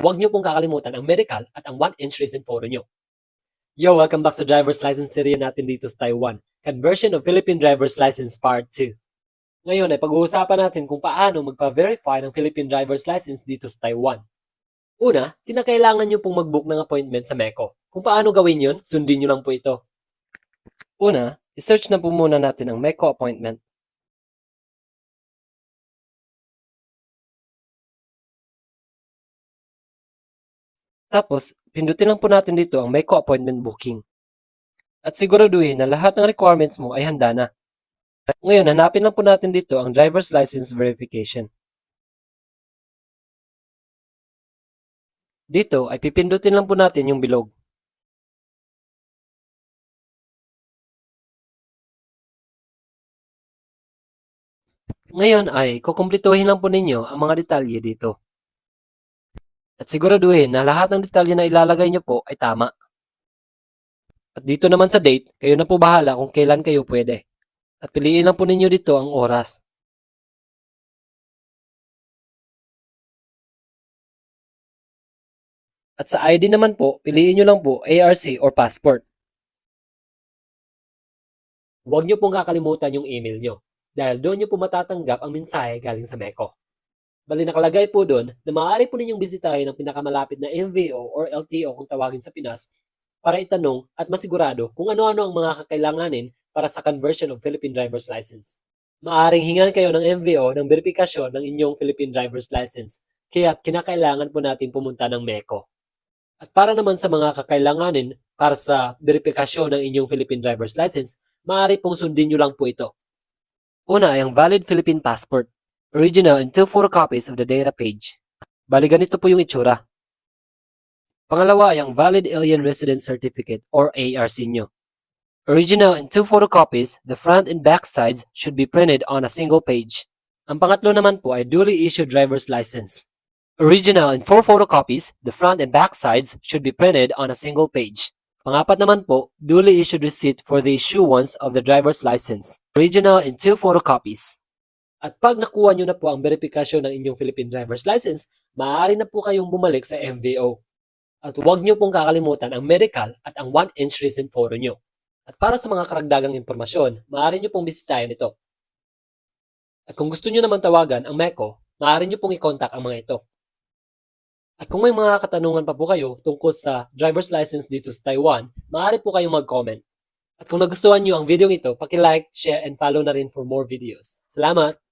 Huwag niyo pong kakalimutan ang medical at ang 1-inch reason photo niyo. Yo, welcome back sa driver's license series natin dito sa Taiwan. Conversion of Philippine Driver's License Part 2. Ngayon ay pag-uusapan natin kung paano magpa-verify ng Philippine Driver's License dito sa Taiwan. Una, kinakailangan nyo pong mag-book ng appointment sa MECO. Kung paano gawin yun, sundin nyo lang po ito. Una, isearch na po muna natin ang MECO appointment. Tapos, pindutin lang po natin dito ang MECO appointment booking. At siguraduhin na lahat ng requirements mo ay handa na. Ngayon, hanapin lang po natin dito ang driver's license verification. Dito ay pipindutin lang po natin yung bilog. Ngayon ay kukumplituhin lang po ninyo ang mga detalye dito. At siguraduhin na lahat ng detalye na ilalagay nyo po ay tama. At dito naman sa date, kayo na po bahala kung kailan kayo pwede. At piliin lang po ninyo dito ang oras. At sa ID naman po, piliin nyo lang po ARC or passport. Huwag nyo pong kakalimutan yung email nyo dahil doon nyo po matatanggap ang mensahe galing sa MECO. Bali nakalagay po doon na maaari po ninyong bisitahin ang pinakamalapit na MVO or LTO kung tawagin sa Pinas para itanong at masigurado kung ano-ano ang mga kakailanganin para sa conversion of Philippine Driver's License. Maaring hingan kayo ng MVO ng verifikasyon ng inyong Philippine Driver's License kaya kinakailangan po natin pumunta ng MECO. At para naman sa mga kakailanganin para sa verifikasyon ng inyong Philippine Driver's License, maaari pong sundin nyo lang po ito. Una ay ang valid Philippine passport. Original and two photocopies of the data page. Bali ganito po yung itsura. Pangalawa ay ang valid Alien Resident Certificate or ARC nyo. Original and two photocopies, the front and back sides should be printed on a single page. Ang pangatlo naman po ay duly issued driver's license. Original and four photocopies, the front and back sides should be printed on a single page. Pangapat naman po, duly issued receipt for the issuance of the driver's license. Original and two photocopies. At pag nakuha nyo na po ang verifikasyon ng inyong Philippine driver's license, maaari na po kayong bumalik sa MVO. At huwag nyo pong kakalimutan ang medical at ang 1-inch recent photo nyo. At para sa mga karagdagang impormasyon, maaari nyo pong bisitahin ito. At kung gusto nyo naman tawagan ang MECO, maaari nyo pong i-contact ang mga ito. At kung may mga katanungan pa po kayo tungkol sa driver's license dito sa Taiwan, maaari po kayong mag-comment. At kung nagustuhan nyo ang video ito, paki-like, share, and follow na rin for more videos. Salamat!